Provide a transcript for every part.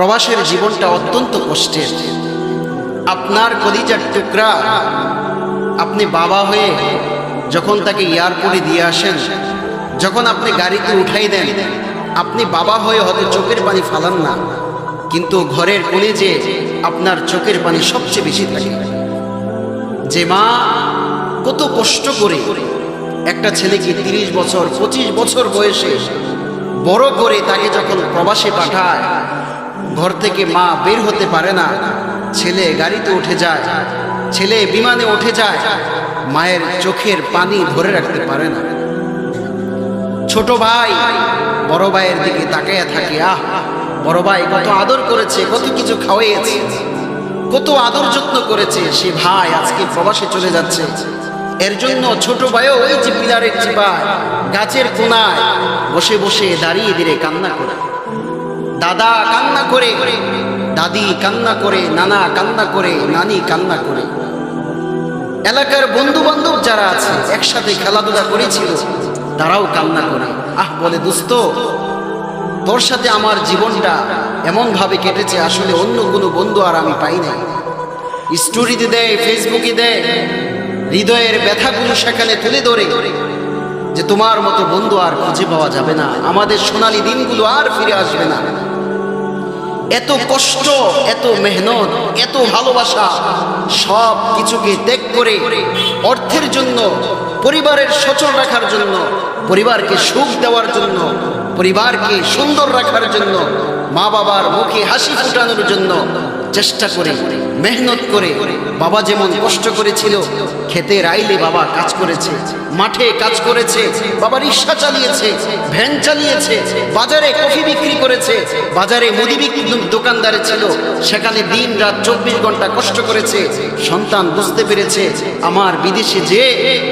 প্রবাসের জীবনটা অত্যন্ত কষ্টের। আপনার কলিজার টুকরা আপনি বাবা হয়ে যখন তাকে এয়ারপোর্টে দিয়ে আসেন, যখন আপনি গাড়িতে উঠাই দেন, আপনি বাবা হয়ে হয়তো চোখের পানি ফালান না, কিন্তু ঘরের কোণে যে আপনার চোখের পানি সবচেয়ে বেশি থাকে। যে মা কত কষ্ট করে একটা ছেলেকে তিরিশ বছর, পঁচিশ বছর বয়সে বড় করে তাকে যখন প্রবাসে পাঠায় ঘর থেকে মা বের হতে পারে না। ছেলে গাড়িতে উঠে যায়, ছেলে বিমানে উঠে যায়, মায়ের চোখের পানি ধরে রাখতে পারে না। ছোট ভাই, বড় ভাইয়ের দিকে তাকাইয়া থাকে, আহ, বড় ভাই কত আদর করেছে, কত কিছু খাওয়াইয়েছে, কত আদর যত্ন করেছে, সে ভাই আজকে প্রবাসে চলে যাচ্ছে। এর জন্য ছোট ভাইও ওই যে পিলারের চিপায় গাছের কোনায় বসে বসে দাঁড়িয়ে দিলে কান্না করে। দাদা কান্না করে, দাদি কান্না করে, নানা কান্না করে, নানি কান্না করে। এলাকার বন্ধু বান্ধব যারা আছে, একসাথে খেলাধুলা করেছিল, তারাও কান্না করে। আহ, বলে দোস্ত, তোর সাথে আমার জীবনটা এমনভাবে কেটেছে, আসলে অন্য কোনো বন্ধু আর আমি পাই নাই। স্টোরিতে দেয় ফেসবুকে দেয়, হৃদয়ের ব্যথাগুলো সেখানে তুলে ধরে যে তোমার মতো বন্ধু আর খুঁজে পাওয়া যাবে না। আমাদের সোনালি দিনগুলো আর ফিরে আসবে না। এত কষ্ট, এত মেহনত, এত ভালোবাসা, সব কিছুকে ত্যাগ করে অর্থের জন্য, পরিবারের সচল রাখার জন্য, পরিবারকে সুখ দেওয়ার জন্য, পরিবারকে সুন্দর রাখার জন্য মা বাবার মুখে হাসি ফুটানোর জন্য চেষ্টা করে। মেহনত করে বাবা যেমন কষ্ট করেছিল, খেতে রাইলে বাবা কাজ করেছে, মাঠে কাজ করেছে, বাবা রিক্সা চালিয়েছে, ভ্যান চালিয়েছে, বাজারে কফি বিক্রি করেছে, বাজারে মুদি বিক্রি দোকানদারে ছিল, সেখানে দিন রাত চব্বিশ ঘণ্টা কষ্ট করেছে, সন্তান বুঝতে পেরেছে, আমার বিদেশে যে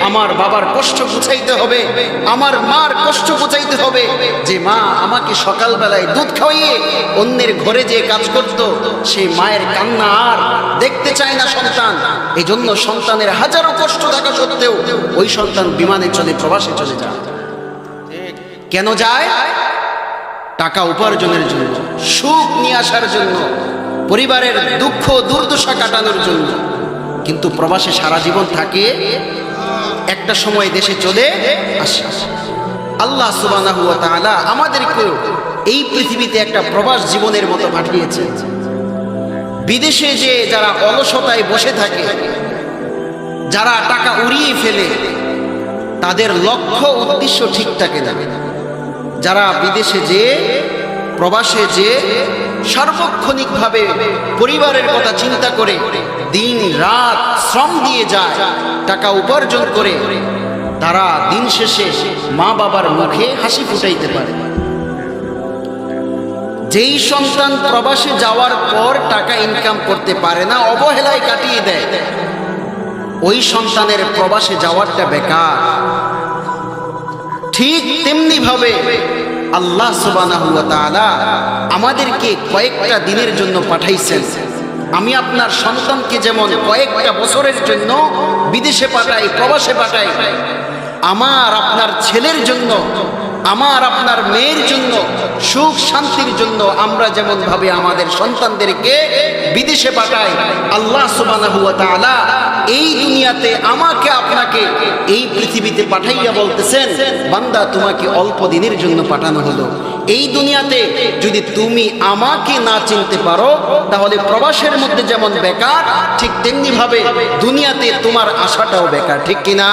আমার বাবার কষ্ট বুঝাইতে হবে, আমার মার কষ্ট বুঝাইতে হবে, যে মা আমাকে সকালবেলায় দুধ খাওয়িয়ে অন্যের ঘরে যে কাজ করত সেই মায়ের কান্না আর দেখতে চায় না সন্তান। এই জন্য সন্তানের হাজারো কষ্ট থাকা সত্ত্বেও ওই সন্তান বিমানে চলে, প্রবাসে চলে যায়। কেন যায়? টাকা উপার্জনের জন্য, সুখ নিয়ে আসার জন্য, পরিবারের দুঃখ দুর্দশা কাটানোর জন্য। কিন্তু প্রবাসে সারা জীবন থাকে, একটা সময় দেশে চলে আসে। আল্লাহ তাআলা আমাদেরকেও এই পৃথিবীতে একটা প্রবাস জীবনের মতো পাঠিয়েছে বিদেশে যে যারা অলসতায় বসে থাকে, যারা টাকা উড়িয়ে ফেলে, তাদের লক্ষ্য উদ্দেশ্য ঠিক থাকে না। যারা বিদেশে যে, প্রবাসে যে, সার্বক্ষণিকভাবে পরিবারের কথা চিন্তা করে, দিন, রাত শ্রম দিয়ে যায়, টাকা উপার্জন করে, তারা দিন শেষে মা বাবার মুখে হাসি ফুটাইতে পারে। যেই সন্তান প্রবাসে যাওয়ার পর টাকা ইনকাম করতে পারে না, অবহেলায় কাটিয়ে দেয়। ওই সন্তানের প্রবাসে যাওয়ারটা বেকার। ঠিক তেমনি ভাবে আল্লাহ তাআলা আমাদেরকে কয়েকটা দিনের জন্য পাঠাইছেন। আমি আপনার সন্তানকে যেমন কয়েকটা বছরের জন্য বিদেশে পাঠাই, প্রবাসে পাঠাই, আমার আপনার ছেলের জন্য আমার, আপনার মেয়ের জন্য, সুখ শান্তির জন্য আমরা যেমন ভাবে আমাদের সন্তানদেরকে বিদেশে পাঠাই, আল্লাহ তাআলা এই দুনিয়াতে আমাকে, আপনাকে এই পৃথিবীতে পাঠাইয়া বলতেছেন, বান্দা, তোমাকে অল্প দিনের জন্য পাঠানো হলো। এই দুনিয়াতে যদি তুমি আমাকে না চিনতে পারো, তাহলে প্রবাসের মধ্যে যেমন বেকার, ঠিক তেমনি ভাবে দুনিয়াতে তোমার আশাটাও বেকার, ঠিক কিনা?